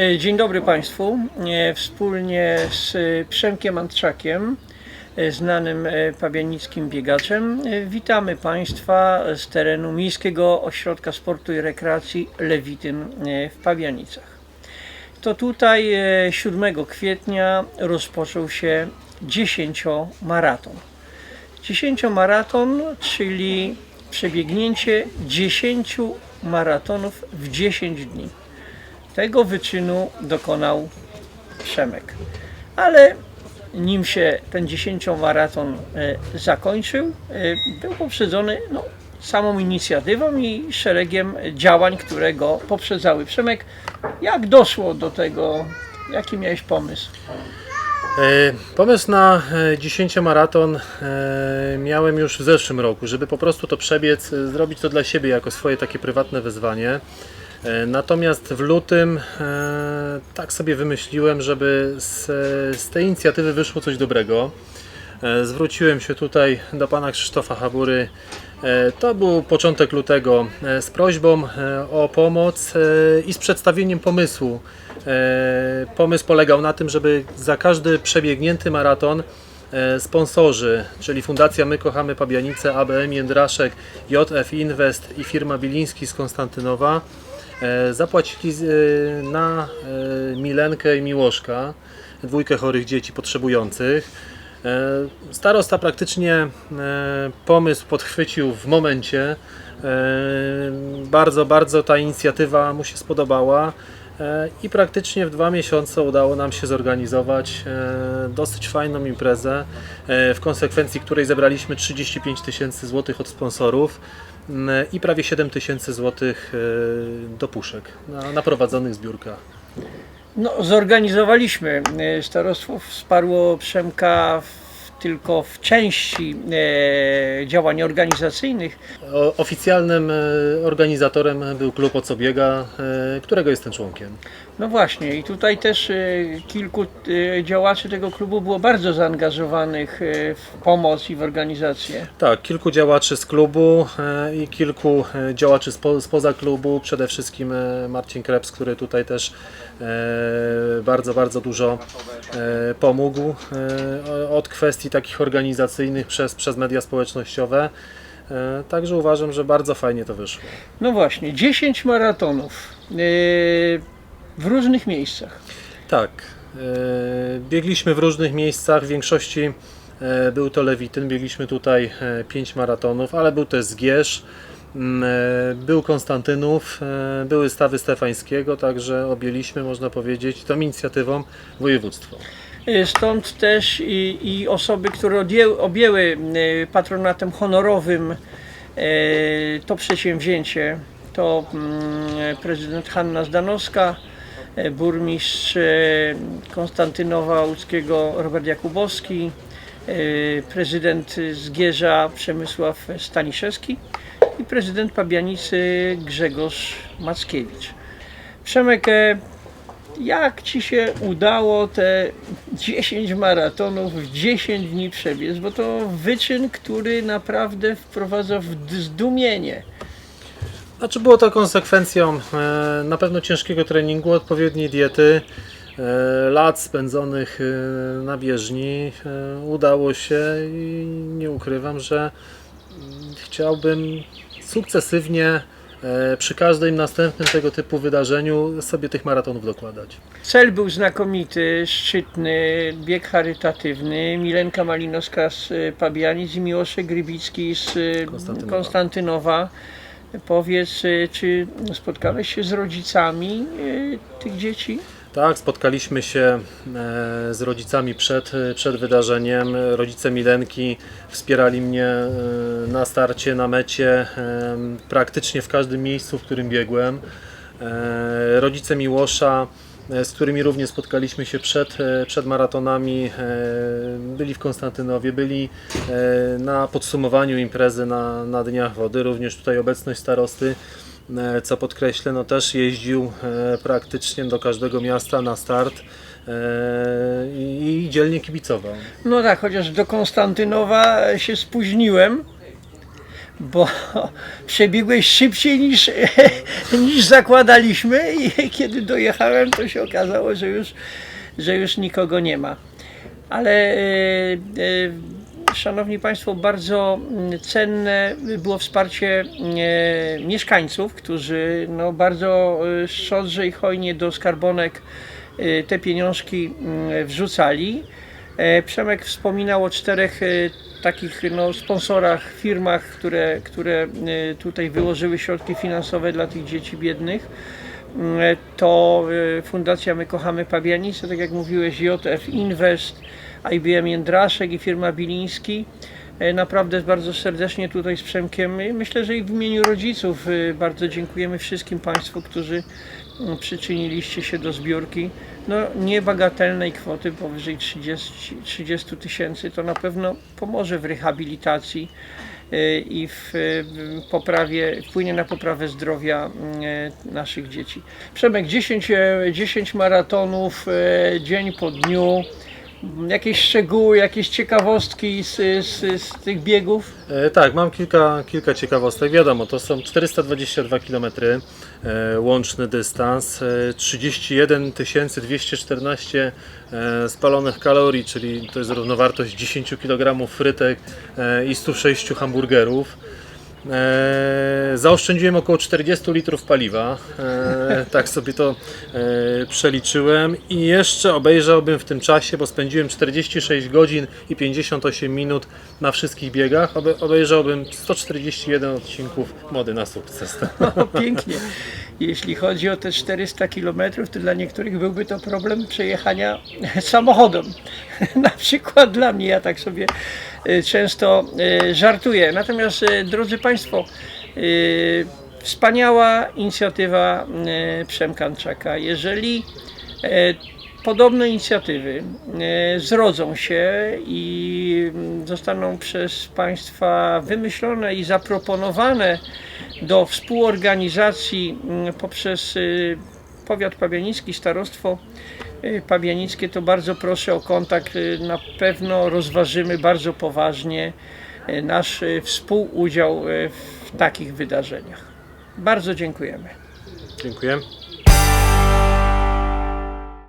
E, Dzień dobry Państwu. E, Wspólnie z Przemkiem Antrzakiem, e, znanym pabianickim biegaczem, witamy Państwa z terenu Miejskiego Ośrodka Sportu i Rekreacji Lewityn e, w Pabianicach. To tutaj e, 7 kwietnia rozpoczął się 10-maraton. 10-maraton, czyli przebiegnięcie 10 maratonów w 10 dni. Tego wyczynu dokonał Przemek. Ale nim się ten 10-maraton e, zakończył, e, był poprzedzony no, samą inicjatywą i szeregiem działań, które go poprzedzały. Przemek, jak doszło do tego? Jaki miałeś pomysł? E, Pomysł na e, 10 maraton miałem już w zeszłym roku, żeby po prostu to przebiec, zrobić to dla siebie jako swoje takie prywatne wyzwanie. E, Natomiast w lutym e, tak sobie wymyśliłem, żeby z, z tej inicjatywy wyszło coś dobrego. E, Zwróciłem się tutaj do pana Krzysztofa Habury. To był początek lutego z prośbą o pomoc i z przedstawieniem pomysłu. Pomysł polegał na tym, żeby za każdy przebiegnięty maraton sponsorzy, czyli Fundacja My Kochamy Pabianice, ABM Jędraszek, JF Invest i firma Biliński z Konstantynowa zapłacili e, na e, Milenkę i Miłoszka, dwójkę chorych dzieci potrzebujących. E, Starosta praktycznie e, pomysł podchwycił w momencie. E, Bardzo, bardzo ta inicjatywa mu się spodobała e, i praktycznie w dwa miesiące udało nam się zorganizować e, dosyć fajną imprezę, e, w konsekwencji której zebraliśmy 35 tysięcy złotych od sponsorów i prawie 7 tysięcy złotych e, do puszek na, na prowadzonych zbiórkach. No, zorganizowaliśmy. e, Starostwo wsparło Przemka w, tylko w części e, działań organizacyjnych. O, oficjalnym e, organizatorem był klub Ocobiega, którego jestem członkiem. No właśnie, i tutaj też e, kilku e, działaczy tego klubu było bardzo zaangażowanych e, w pomoc i w organizację. Tak, kilku działaczy z klubu i kilku działaczy spo, spoza klubu, przede wszystkim Marcin Krebs, który tutaj też bardzo, bardzo dużo pomógł od kwestii takich organizacyjnych przez, przez media społecznościowe. Także uważam, że bardzo fajnie to wyszło. No właśnie, 10 maratonów w różnych miejscach. Tak, e, biegliśmy w różnych miejscach, w większości e, był to Lewityn, biegliśmy tutaj 5 maratonów, ale był też Zgierz, mm, e, był Konstantynów, e, były Stawy Stefańskiego, także objęliśmy, można powiedzieć, tą inicjatywą województwo. E, Stąd też i, i osoby, które odjęły, objęły e, patronatem honorowym e, to przedsięwzięcie, to mm, prezydent Hanna Zdanowska, e, burmistrz e, Konstantynowa Łódzkiego Robert Jakubowski, e, prezydent Zgierza Przemysław Staniszewski i prezydent Pabianicy Grzegorz Mackiewicz. Przemek, e, jak Ci się udało te 10 maratonów w 10 dni przebiec? Bo to wyczyn, który naprawdę wprowadza w zdumienie. Znaczy było to konsekwencją e, na pewno ciężkiego treningu, odpowiedniej diety, e, lat spędzonych e, na bieżni. Udało się i nie ukrywam, że chciałbym sukcesywnie przy każdym następnym tego typu wydarzeniu sobie tych maratonów dokładać. Cel był znakomity, szczytny, bieg charytatywny. Milenka Malinowska z Pabianic i Miłoszek Grybicki z Konstantynowa. Konstantynowa. Powiedz, y, czy spotkałeś się z rodzicami y, tych dzieci? Tak, spotkaliśmy się e, z rodzicami przed, przed wydarzeniem. Rodzice Milenki wspierali mnie e, na starcie, na mecie, e, praktycznie w każdym miejscu, w którym biegłem. Rodzice Miłosza, z którymi również spotkaliśmy się przed, e, przed maratonami, e, byli w Konstantynowie, byli e, na podsumowaniu imprezy na, na Dniach Wody, również tutaj obecność starosty e, co podkreślę, no też jeździł e, praktycznie do każdego miasta na start e, i dzielnie kibicował. No tak, chociaż do Konstantynowa się spóźniłem, bo przebiegłeś szybciej niż, niż zakładaliśmy i kiedy dojechałem, to się okazało, że już, że już nikogo nie ma. Ale e, e, Szanowni Państwo, bardzo mm, cenne było wsparcie e, mieszkańców, którzy no, bardzo szczodrze i hojnie do skarbonek te pieniążki mm, wrzucali. Przemek wspominał o czterech takich no, sponsorach, firmach, które, które e, tutaj wyłożyły środki finansowe dla tych dzieci biednych. Mm, To e, Fundacja My Kochamy Pabianice, tak jak mówiłeś, JF Invest, IBM Jędraszek i firma Biliński. E, Naprawdę bardzo serdecznie tutaj z Przemkiem. i Myślę, że i w imieniu rodziców e, bardzo dziękujemy wszystkim Państwu, którzy mm, przyczyniliście się do zbiórki. No, niebagatelnej kwoty powyżej 30 30 tysięcy to na pewno pomoże w rehabilitacji e, i w e, poprawie, wpłynie na poprawę zdrowia e, naszych dzieci. Przemek, 10, e, 10 maratonów e, dzień po dniu. Jakieś szczegóły, jakieś ciekawostki z, z, z tych biegów? E, Tak, mam kilka, kilka ciekawostek. Wiadomo, to są 422 km e, łączny dystans, e, 31 214 e, spalonych kalorii, czyli to jest równowartość 10 kg frytek e, i 106 hamburgerów. E, zaoszczędziłem około 40 litrów paliwa, e, tak sobie to e, przeliczyłem i jeszcze obejrzałbym w tym czasie, bo spędziłem 46 godzin i 58 minut na wszystkich biegach, obe, obejrzałbym 141 odcinków Mody na sukces. O, pięknie. Jeśli chodzi o te 400 km, to dla niektórych byłby to problem przejechania samochodem. Na przykład dla mnie, ja tak sobie e, często e, żartuję. Natomiast, e, drodzy Państwo, wspaniała inicjatywa Przemkanczaka. Jeżeli podobne inicjatywy zrodzą się i mm, zostaną przez Państwa wymyślone i zaproponowane do współorganizacji mm, poprzez y, powiat pabianicki, starostwo y, pabianickie, to bardzo proszę o kontakt. Y, Na pewno rozważymy bardzo poważnie y, nasz współudział w takich wydarzeniach. Bardzo dziękujemy. Dziękuję.